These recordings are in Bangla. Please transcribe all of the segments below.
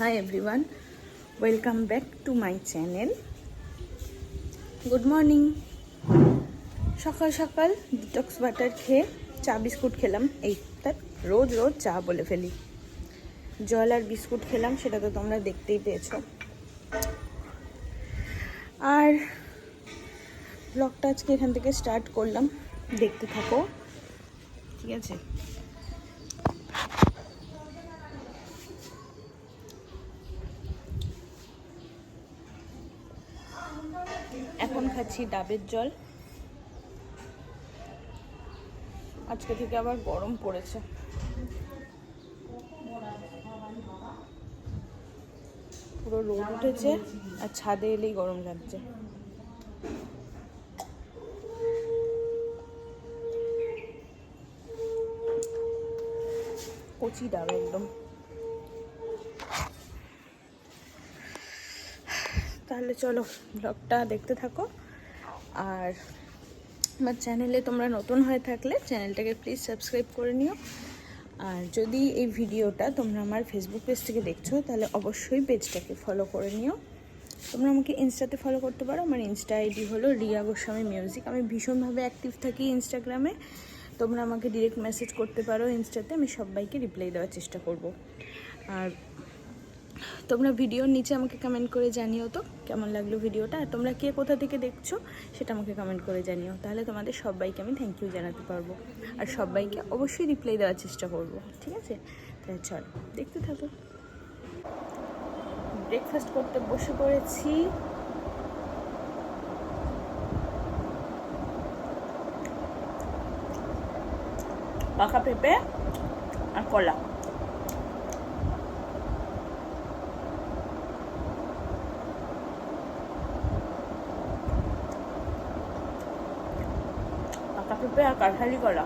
Hi everyone welcome back to my channel good morning সকাল সকাল ডিটক্স বাটার খেয়ে চা বিস্কুট খেলাম। এই তার রোজ রোজ চা বলে ফেলি। জল আর বিস্কুট খেলাম, সেটা তো তোমরা দেখতেই পেয়েছ। আর ব্লগটা আজকে এখান থেকে স্টার্ট করলাম। দেখতে থাকো। ঠিক আছে? এখন খাচ্ছি ডাবের জল। আজকে থেকে আবার গরম পড়েছে। পুরো রোদ উঠেছে আর ছাদে এলেই গরম লাগছে। কচি ডাব একদম। তাহলে চলো ব্লগটা দেখতে থাকো। আর আমার চ্যানেলে তোমরা নতুন হয়ে থাকলে চ্যানেলটাকে প্লিজ সাবস্ক্রাইব করে নিও। আর যদি এই ভিডিওটা তোমরা আমার ফেসবুক পেজ থেকে দেখছ, তাহলে অবশ্যই পেজটাকে ফলো করে নিও। তোমরা আমাকে ইনস্টাতে ফলো করতে পারো। আমার ইনস্টা আইডি হলো রিয়া গোস্বামী মিউজিক আমি ভীষণভাবে অ্যাক্টিভ থাকি ইনস্টাগ্রামে তোমরা আমাকে ডিরেক্ট মেসেজ করতে পারো ইনস্টাতে। আমি সবাইকে রিপ্লাই দেওয়ার চেষ্টা করব। আর তোমরা ভিডিওর নিচে আমাকে কমেন্ট করে জানিও তো কেমন লাগল ভিডিওটা। আর তোমরা কে কোথা থেকে দেখছ সেটা আমাকে কমেন্ট করে জানিও। তাহলে তোমাদের সবাইকে আমি থ্যাংক ইউ জানাতে পারব। আর সবাইকে অবশ্যই রিপ্লাই দেওয়ার চেষ্টা করব, ঠিক আছে? তাহলে চল, দেখতে থাকো। ব্রেকফাস্ট করতে বসে পড়েছি। পাকা পেঁপে আর কলা। পাকা পেঁপে আর কাঁঠালি কলা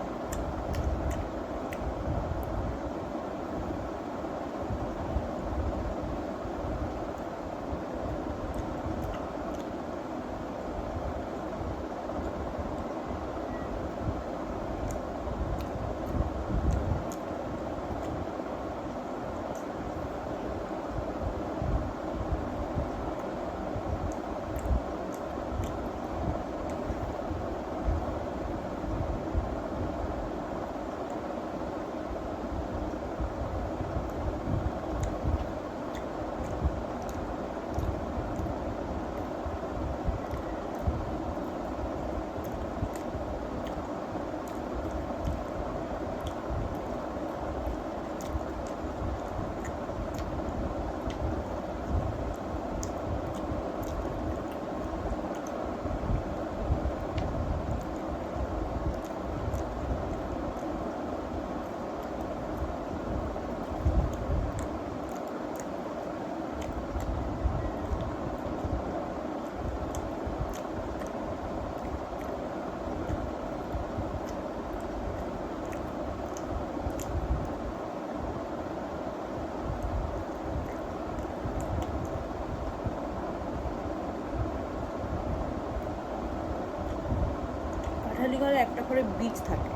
কাঁঠালি কলা একটা করে বীজ থাকে।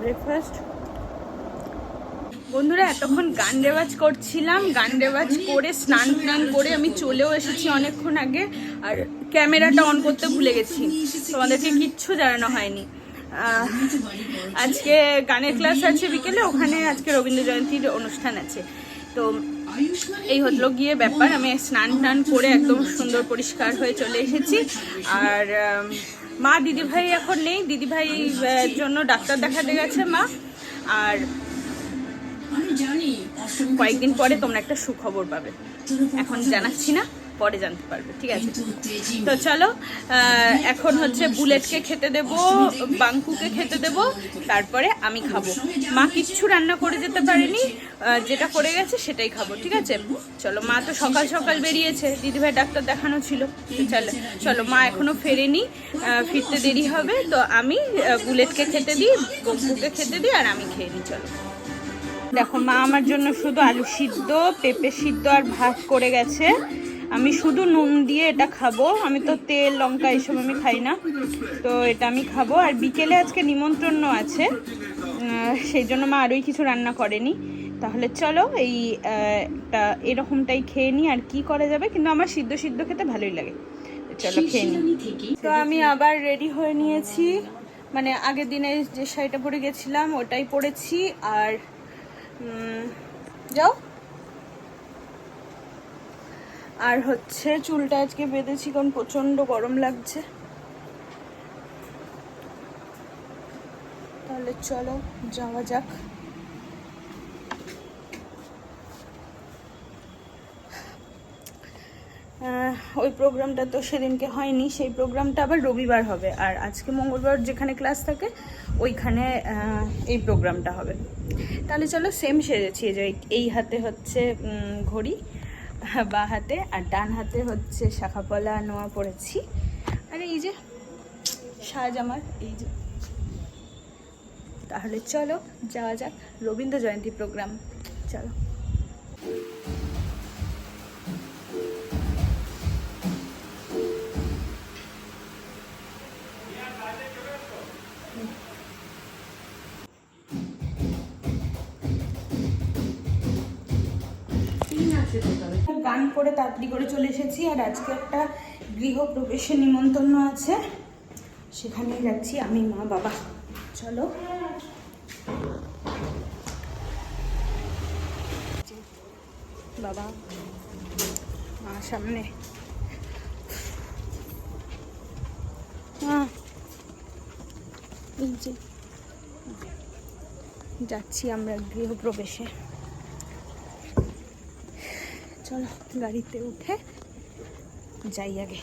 ব্রেকফাস্ট বন্ধুরা, এতক্ষণ গান রেওয়াজ করছিলাম, গান রেওয়াজ করে, স্নান টান করে আমি চলেও এসেছি অনেকক্ষণ আগে, আর ক্যামেরাটা অন করতে ভুলে গেছি। তোমাদেরকে কিচ্ছু জানানো হয়নি। আজকে গানের ক্লাস আছে বিকেলে, ওখানে আজকে রবীন্দ্র জয়ন্তীর অনুষ্ঠান আছে। তো এই হলো গিয়ে ব্যাপার আমি স্নান টান করে একদম সুন্দর পরিষ্কার হয়ে চলে এসেছি। আর মা দিদিভাই এখন নেই দিদিভাই জন্য ডাক্তার দেখাতে গেছে মা। আর কয়েকদিন পরে তোমরা একটা সুখবর পাবে। এখন জানাচ্ছি না। পরে জানতে পারবে ঠিক আছে? তো চলো এখন হচ্ছে বুলেটকে খেতে দেব বাঙ্কুকে খেতে দেব তারপরে আমি খাব। মা কিচ্ছু রান্না করে যেতে পারেনি যেটা করে গেছে সেটাই খাব ঠিক আছে? চলো মা তো সকাল সকাল বেরিয়েছে দিদিভাই ডাক্তার দেখানো ছিল। চলো চলো মা এখনও ফেরেনি ফিরতে দেরি হবে তো আমি বুলেটকে খেতে দিই বকুকে খেতে দিই আর আমি খেয়ে নিই চলো। দেখো মা আমার জন্য শুধু আলু সিদ্ধ পেঁপে সিদ্ধ আর ভাত করে গেছে। আমি শুধু নুন দিয়ে এটা খাব। আমি তো তেল লঙ্কা এইসব আমি খাই না। তো এটা আমি খাব। আর বিকেলে আজকে নিমন্ত্রণ আছে। সেই জন্য মা আরোই কিছু রান্না করেনি। তাহলে চলো এই এরকমটাই খেয়ে নিই। আর কি করা যাবে? কিন্তু আমার সিদ্ধ সিদ্ধ খেতে ভালোই লাগে। চলো খেয়ে নিই। তো আমি আবার রেডি হয়ে নিয়েছি। মানে আগের দিনে যে শাড়িটা পরে গেছিলাম ওটাই পরেছি। আর যাও। আর হচ্ছে চুলটা আজকে বেঁধেছি, কারণ প্রচণ্ড গরম লাগছে। তাহলে চলো, যাওয়া যাক। ওই প্রোগ্রামটা তো সেদিনকে হয়নি, সেই প্রোগ্রামটা আবার রবিবার হবে। আর আজকে মঙ্গলবার যেখানে ক্লাস থাকে, ওইখানে এই প্রোগ্রামটা হবে। তাহলে চলো সেম সেরেছি যে এই হাতে হচ্ছে ঘড়ি। বা হাতে, আর ডান হাতে হচ্ছে শাখাপলা, নোয়া পড়েছি। আর এই যে সাজ আমার, এই যে। তাহলে চলো, যাওয়া যাক রবীন্দ্র জয়ন্তী প্রোগ্রাম। চলো। গান করে তাড়াতাড়ি করে চলে এসেছি, আর আজকে একটা গৃহপ্রবেশের নিমন্ত্রণ আছে। সেখানেই যাচ্ছি আমি, মা, বাবা। চলো। বাবা, মা, সামনে। যাচ্ছি আমরা গৃহপ্রবেশে। চলো গাড়িতে উঠে যাই আগে।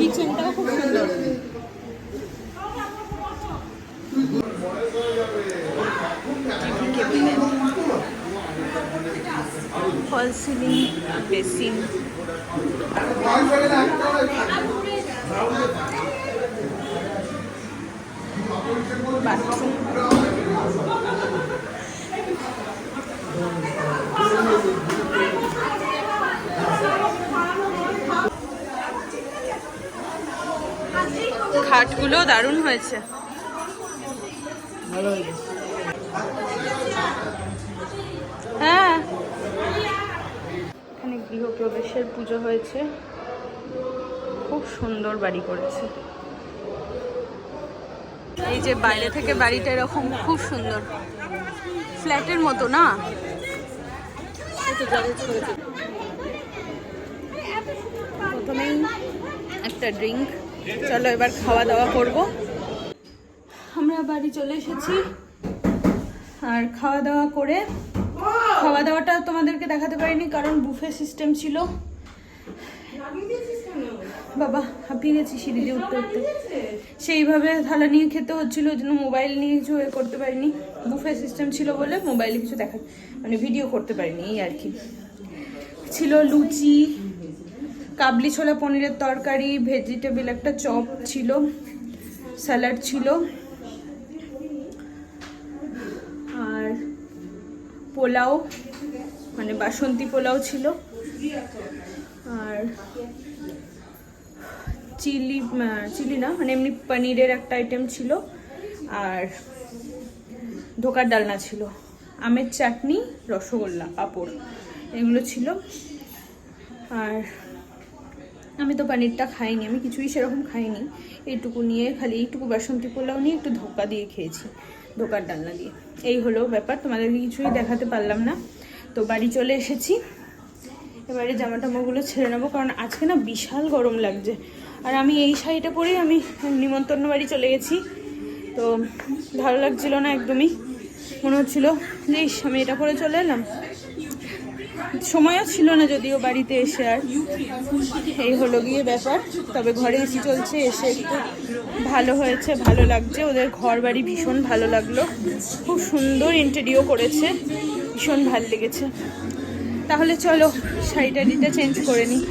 কিচেনটাও খুব সুন্দর ফল সিলিং করে। বাথরুম খাটগুলো দারুণ হয়েছে। হ্যাঁ গৃহপ্রবেশের পুজো হয়েছে। খুব সুন্দর বাড়ি করেছে। এই যে বাইরে থেকে বাড়িটা এরকম খুব সুন্দর। ফ্ল্যাটের মতো না? প্রথমেই একটা ড্রিঙ্ক। চলো এবার খাওয়া দাওয়া করব। আমরা বাড়ি চলে এসেছি। আর খাওয়া দাওয়া করে খাওয়া দাওয়াটা তোমাদেরকে দেখাতে পারিনি, কারণ বুফে সিস্টেম ছিল। বাবা, হাঁপিয়ে গেছি সিঁড়ি দিয়ে উঠতে উঠতে। সেইভাবে থালা নিয়ে খেতে হচ্ছিল, ওই জন্য মোবাইল নিয়ে কিছু এ করতে পারিনি। বুফে সিস্টেম ছিল বলে মোবাইলে কিছু দেখা মানে ভিডিও করতে পারিনি, এই আর কি। ছিল লুচি, কাবলি ছোলা পনিরের তরকারি ভেজিটেবল একটা চপ ছিল স্যালাড ছিল। পোলাও মানে বাসন্তী পোলাও ছিল। আর চিলি চিলি না মানে এমনি পনিরের একটা আইটেম ছিল। আর ধোকার ডালনা ছিল। আমের চাটনি, রসগোল্লা, পাঁপড়, এগুলো ছিল। আর আমি তো পনিরটা খাইনি, আমি কিছুই সেরকম খাইনি। এইটুকু নিয়ে, খালি এইটুকু বাসন্তী পোলাও নিয়ে একটু ধোকা দিয়ে খেয়েছি। ধোকার ডালনা দিয়ে এই হলো ব্যাপার তোমাদেরকে কিছুই দেখাতে পারলাম না। তো বাড়ি চলে এসেছি। এবারে জামা টামাগুলো ছেড়ে নেব, কারণ আজকে না বিশাল গরম লাগছে। আর আমি এই শাড়িটা পরেই আমি নিমন্ত্রণ বাড়ি চলে গেছি। তো ভালো লাগছিল না একদমই। মনে হচ্ছিল যে আমি এটা পরে চলে এলাম। সময়ও ছিল না যদিও বাড়িতে এসে আর। এই হলো গিয়ে ব্যাপার। তবে ঘরে এসি চলছে, এসে একটু ভালো হয়েছে, ভালো লাগছে। ওদের ঘর বাড়ি ভীষণ ভালো লাগল। খুব সুন্দর ইন্টারভিউ করেছে। ভীষণ ভালো লেগেছে। তাহলে চলো শাড়িটা টাড়িটা চেঞ্জ করে নিই